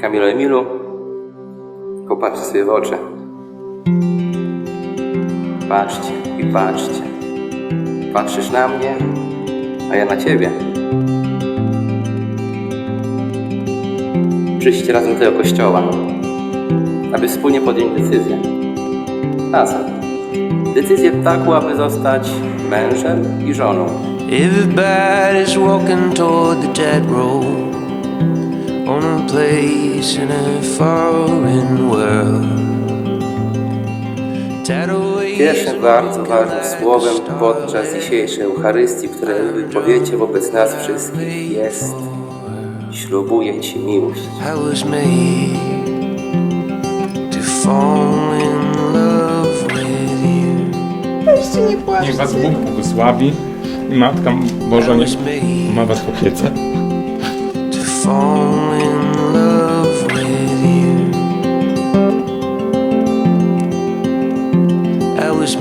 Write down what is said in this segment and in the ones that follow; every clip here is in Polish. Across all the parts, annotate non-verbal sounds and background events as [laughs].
Kamilo Emilu, popatrzcie sobie w oczy. Patrzcie i patrzcie. Patrzysz na mnie, a ja na ciebie. Przyjdźcie razem do tego kościoła, aby wspólnie podjąć decyzję. Razem. Decyzję taką, aby zostać mężem i żoną. Everybody's walking toward the dead road on a place in a foreign world. Pierwszym bardzo ważnym słowem podczas dzisiejszej Eucharystii, które wypowiecie wobec nas wszystkich jest Ślubuję Ci miłość. I was made to fall in love with you. Weźcie, nie płaczcie. Niech Was Bóg błogosławi i Matka Boża I niech was made ma Was w opiece.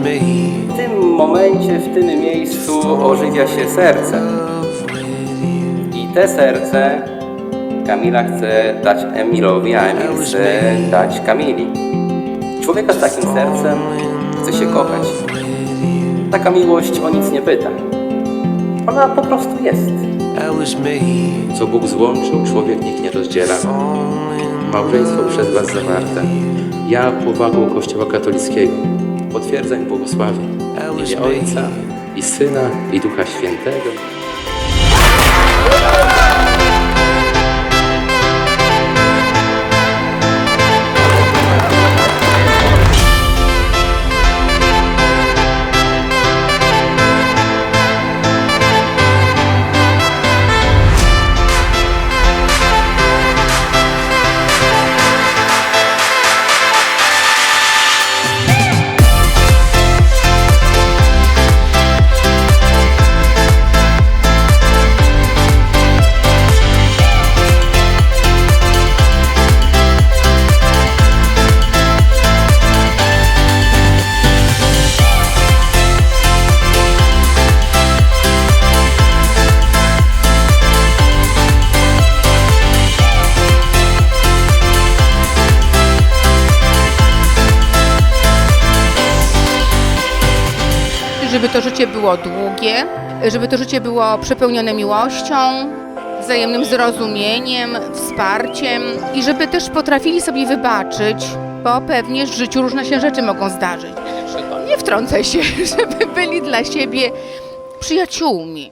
W tym momencie, w tym miejscu ożywia się serce. I te serce Kamila chce dać Emilowi, a Emil chce dać Kamili. Człowieka z takim sercem chce się kochać. Taka miłość o nic nie pyta. Ona po prostu jest. Co Bóg złączył, człowiek niech nie rozdziela. Małżeństwo przez Was zawarte. Ja powagą Kościoła katolickiego potwierdzam i błogosławię. W imię Ojca i Syna i Ducha Świętego. Żeby to życie było długie, żeby to życie było przepełnione miłością, wzajemnym zrozumieniem, wsparciem i żeby też potrafili sobie wybaczyć, bo pewnie w życiu różne się rzeczy mogą zdarzyć. Nie wtrącaj się, [laughs] żeby byli dla siebie przyjaciółmi.